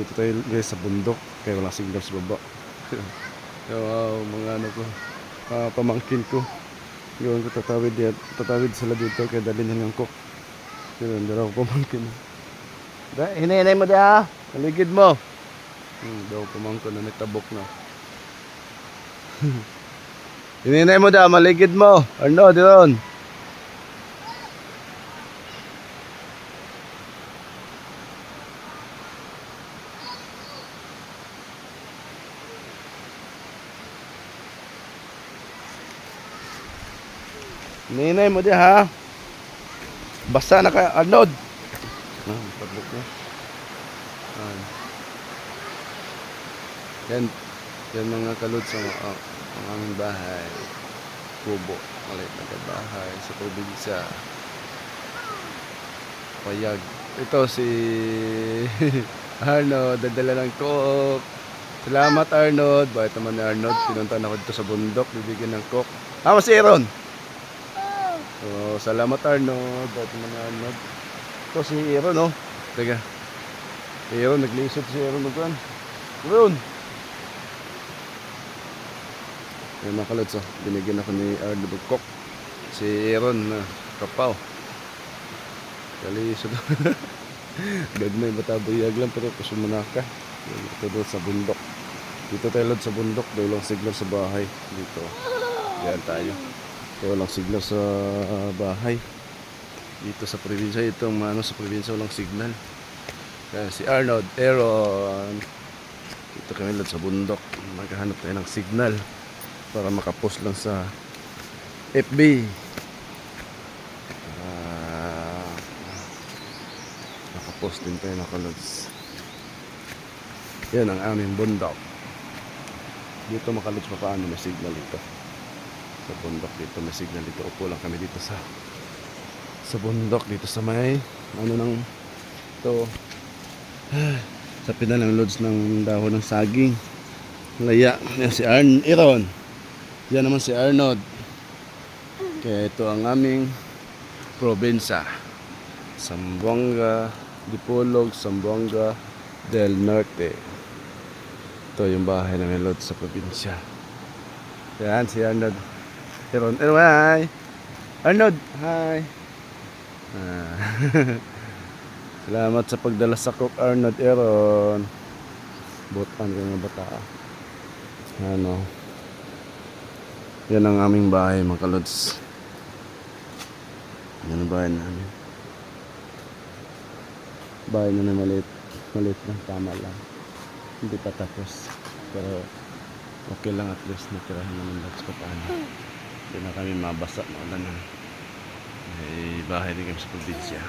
dito tayo guys sa bundok. Kaya wala signal sa baba. Yung mga ano ko, ah, pamangkin ko. Yun ko tatawid yan. Tatawid sila dito kaya dali nilang cook. Yun, dalaw ko pamangkin. Da, hinay mo da. Paligid mo. Hmm, daw pamangkin na may tabok na. Hinay mo da, maligid mo. Ano, diron. Ninay mo di ha. Basta na ka anod. Ah, tabok na. Ah. Yan, yan mga kalod sa uh, ang aming bahay. Kubo. Maliit na bahay sa probinsya. Payag. Ito si Arnold, dadala ng cook. Salamat Arnold. Bakit naman ni Arnold? Pinuntahan ako dito sa bundok, bibigyan ng cook. Tama si Aaron. So, salamat Arnold. Naman ni Arnold? Ito si Aaron, oh. Teka. Aaron, naglisod si Aaron. Aaron. Aaron. Ayun mga kalods, oh. Binigyan ako ni Arnold cook. Si Aaron na kapaw. Kalisod. Gagmay batabuyag lang pero kusumanaka. Ito doon sa bundok. Dito tayo sa bundok. Dahil lang signal sa bahay. Dito. Yan tayo. Ito walang signal sa bahay. Dito sa probinsya. Ito ang ano sa probinsya walang signal. Kaya si Arnold, Aaron. Dito kami lod sa bundok. Maghahanap tayo ng signal. Para makapost lang sa FB. Ah, nakapost din tayo mga kalods. Yan ang aming bundok. Dito makalods pa paano may signal dito. Sa bundok dito may signal dito. Upo lang kami dito sa sa bundok dito sa may ano nang to sa pinalang loads ng dahon ng saging. Laya. Yan si Arn Iron. Yan naman si Arnold. Kaya ito ang aming probinsya. Zamboanga, Dipolog, Zamboanga del Norte. Ito yung bahay ng Melod sa probinsya. Yan, si Arnold. Aaron, Aaron, hi! Arnold, hi! Ah. Salamat sa pagdala sa cook, Arnold, Aaron. Butan ka ng bata. Ano? Yan ang aming bahay, mga kalods. Yan ang bahay namin. Bahay na maliit. Maliit lang, tama lang. Hindi pa tapos. Pero okay lang at least natirahan naman lahat sa paano. Hindi na kami mabasa na ulan na. May bahay din kami sa probinsya.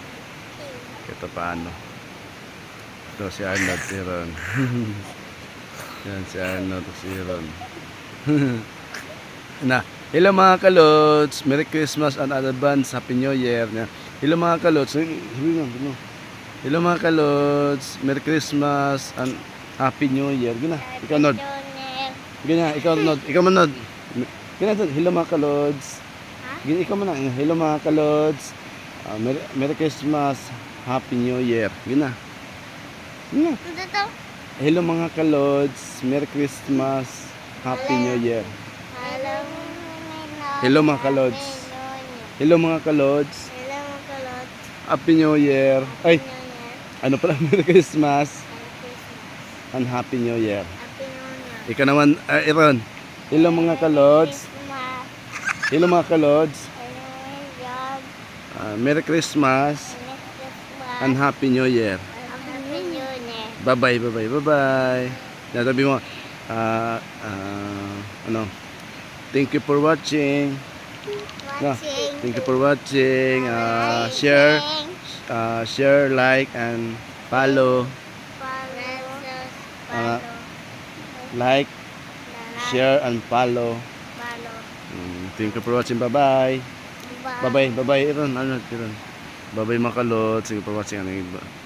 Kaya paano. Ito si Arnold Tiron. Yan si Arnold si na, hello mga kalots, Merry Christmas and advance, Happy New Year. Na, hello mga Ay, ano? hello mga kalots, Merry Christmas and Happy New Year. Gina, ikaw nod. Gina, ikaw nod. Ikaw man nod. Gina, nod. hello mga kalots. Gina, ikaw man na. Hello mga kalots. Ah, Merry, Merry Christmas, Happy New Year. Gina. Gina. Ito Hello mga kalods, Merry Christmas, Happy New Year. Hello mga kalods. Hello mga kalods, Hello mga kalot. Happy New Year. Ay, ano pala, Merry Christmas Christmas. and Happy New Year. Happy New Year. Ikaw naman, uh, Aaron. Hello mga kalods. Hello mga kalods, job. ah, Merry Christmas Next Christmas. and Happy New Year. Happy New Year. Bye-bye, bye-bye, bye-bye. Nasabi mo, ah, ah, ano, thank you for watching. No. Thank you for watching. Uh, share, uh, share, like, and follow. Ah, Like, share, and. Follow. Thank you for watching. Bye-bye. Bye. Bye-bye. Bye-bye. Iron. Ano? Iron. Bye-bye mga kalot. You for watching. Ano,